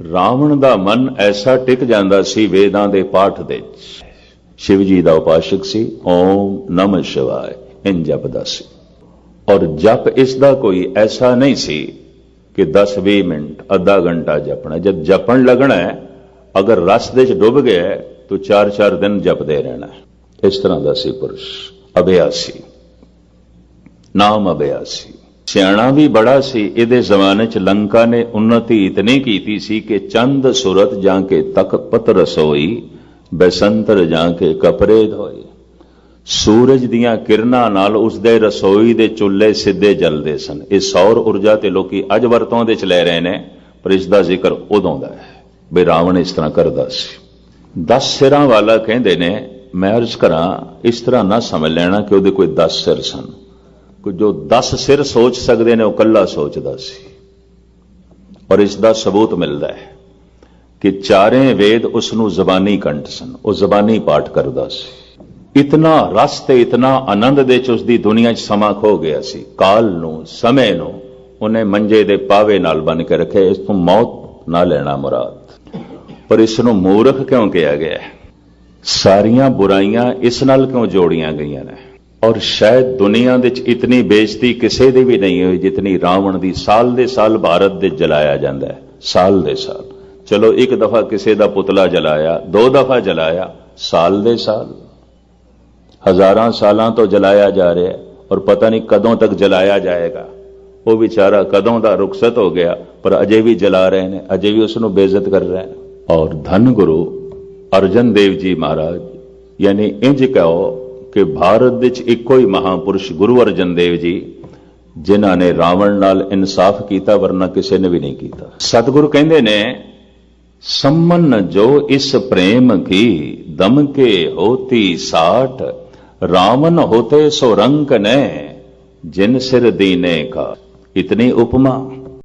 ਰਾਵਣ ਦਾ ਮਨ ਐਸਾ ਟਿਕ ਜਾਂਦਾ ਸੀ ਵੇਦਾਂ ਦੇ ਪਾਠ ਦੇ ਸ਼ਿਵ ਜੀ ਦਾ ਉਪਾਸ਼ਕ ਸੀ ਓਮ ਨਮঃ ਸ਼ਿਵਾਏ ਇਨ ਜਪਦਾ ਸੀ ਔਰ ਜਪ ਇਸ ਦਾ ਕੋਈ ਐਸਾ ਨਹੀਂ ਸੀ ਕਿ 10-20 ਮਿੰਟ ਅੱਧਾ ਘੰਟਾ ਜਪਣਾ। ਜਦ ਜਪਣ ਲੱਗਣਾ ਹੈ ਅਗਰ ਰਸ ਦੇ ਚ ਡੁੱਬ ਗਿਆ ਹੈ, ਤਾਂ 4-4 ਦਿਨ ਜਪਦੇ ਰਹਿਣਾ ਇਸ ਤਰ੍ਹਾਂ ਦਾ ਸੀ ਪੁਰਸ਼। ਅਭਿਆਸੀ। ਨਾਮ ਅਭਿਆਸੀ। ਸਿਆਣਾ ਵੀ ਬੜਾ ਸੀ, ਇਹਦੇ ਜ਼ਮਾਨੇ ਚ ਲੰਕਾ ਨੇ ਉન્નਤੀ ਇਤਨੀ ਕੀਤੀ ਸੀ ਕਿ ਚੰਦ ਸੁਰਤ ਜਾਂ ਕੇ ਤਖ ਪਤ ਰਸੋਈ, ਬਸੰਤਰ ਜਾਂ ਕੇ ਕਪਰੇ ਧੋਈ ਸੂਰਜ ਦੀਆਂ ਕਿਰਨਾਂ ਨਾਲ ਉਸ ਦੇ ਰਸੋਈ ਦੇ ਚੁੱਲ੍ਹੇ ਸਿੱਧੇ ਜਲਦੇ ਸਨ। ਇਹ ਸੌਰ ਊਰਜਾ ਤੇ ਲੋਕੀ ਅੱਜ ਵਰਤੋਂ ਦੇ ਚ ਲੈ ਰਹੇ ਨੇ, ਪਰ ਇਸ ਦਾ ਜ਼ਿਕਰ ਉਦੋਂ ਦਾ ਹੈ, ਵੀ ਰਾਵਣ ਇਸ ਤਰ੍ਹਾਂ ਕਰਦਾ ਸੀ। 10 ਸਿਰਾਂ ਵਾਲਾ ਕਹਿੰਦੇ ਨੇ, ਮੈਂ ਅਰਜ਼ ਕਰਾਂ, ਇਸ ਤਰ੍ਹਾਂ ਨਾ ਸਮਝ ਲੈਣਾ ਕਿ ਉਹਦੇ ਕੋਈ 10 ਸਿਰ ਸਨ। ਕਿ ਜੋ 10 ਸਿਰ ਸੋਚ ਸਕਦੇ ਨੇ, ਉਹ ਕੱਲਾ ਸੋਚਦਾ ਸੀ। ਔਰ ਇਸ ਦਾ ਸਬੂਤ ਮਿਲਦਾ ਹੈ ਕਿ ਚਾਰੇ ਵੇਦ ਉਸ ਨੂੰ ਜ਼ਬਾਨੀ ਕੰਠ ਸਨ। ਉਹ ਜ਼ਬਾਨੀ ਪਾਠ ਕਰਦਾ ਸੀ। ਇਤਨਾ ਰਸ ਤੇ ਇਤਨਾ ਆਨੰਦ ਦੇ ਚ ਉਸ ਦੀ ਦੁਨੀਆ 'ਚ ਸਮਾਂ ਖੋ ਗਿਆ ਸੀ। ਕਾਲ ਨੂੰ, ਸਮੇਂ ਨੂੰ ਉਹਨੇ ਮੰਜੇ ਦੇ ਪਾਵੇ ਨਾਲ ਬਨ ਕੇ ਰੱਖਿਆ ਇਸ ਤੋਂ ਮੌਤ ਨਾ ਲੈਣਾ ਮੁਰਾਦ। ਪਰ ਇਸ ਨੂੰ ਮੂਰਖ ਕਿਉਂ ਕਿਹਾ ਗਿਆ ਸਾਰੀਆਂ ਬੁਰਾਈਆਂ ਇਸ ਨਾਲ ਕਿਉਂ ਜੋੜੀਆਂ ਗਈਆਂ ਨੇ? ਔਰ ਸ਼ਾਇਦ ਦੁਨੀਆ ਦੇ ਵਿੱਚ ਇਤਨੀ ਬੇਇੱਜ਼ਤੀ ਕਿਸੇ ਦੀ ਵੀ ਨਹੀਂ ਹੋਈ ਜਿਤਨੀ ਰਾਵਣ ਦੀ ਸਾਲ ਦੇ ਸਾਲ ਭਾਰਤ ਦੇ ਜਲਾਇਆ ਜਾਂਦਾ ਹੈ, ਸਾਲ ਦੇ ਸਾਲ। ਚਲੋ ਇੱਕ ਦਫਾ ਕਿਸੇ ਦਾ ਪੁਤਲਾ ਜਲਾਇਆ, ਦੋ ਦਫਾ ਜਲਾਇਆ, ਸਾਲ ਦੇ ਸਾਲ। ਹਜ਼ਾਰਾਂ ਸਾਲਾਂ ਤੋਂ ਜਲਾਇਆ ਜਾ ਰਿਹਾ ਔਰ ਪਤਾ ਨਹੀਂ ਕਦੋਂ ਤੱਕ ਜਲਾਇਆ ਜਾਏਗਾ। ਉਹ ਵਿਚਾਰਾ ਕਦੋਂ ਦਾ ਰੁਖਸਤ ਹੋ ਗਿਆ, ਪਰ ਅਜੇ ਵੀ ਜਲਾ ਰਹੇ ਨੇ, ਅਜੇ ਵੀ ਉਸ ਨੂੰ ਬੇਇੱਜ਼ਤ ਕਰ ਰਹੇ ਨੇ। ਔਰ ਧੰਨ ਗੁਰੂ ਅਰਜਨ ਦੇਵ ਜੀ ਮਹਾਰਾਜ, ਯਾਨੀ ਇੰਜ ਕਹੋ ਕਿ ਭਾਰਤ ਵਿੱਚ ਇੱਕੋ ਹੀ ਮਹਾਪੁਰਸ਼ ਗੁਰੂ ਅਰਜਨ ਦੇਵ ਜੀ, ਜਿਨ੍ਹਾਂ ਨੇ ਰਾਵਣ ਨਾਲ ਇਨਸਾਫ ਕੀਤਾ, ਵਰਨਾ ਕਿਸੇ ਨੇ ਵੀ ਨਹੀਂ ਕੀਤਾ। ਸਤਿਗੁਰੂ ਕਹਿੰਦੇ ਨੇ, ਸੰਮਨ ਜੋ ਇਸ ਪ੍ਰੇਮ ਕੀ ਦਮ ਕੇ ਹੋਤੀ ਸਾਠ ਰਾਵਣ ਹੋਤੇ ਸੋ ਰੰਕ ਨੇ, ਜਿਨ ਸਿਰ ਦੀਨੇ ਕਾ ਇਤਨੀ ਉਪਮਾ।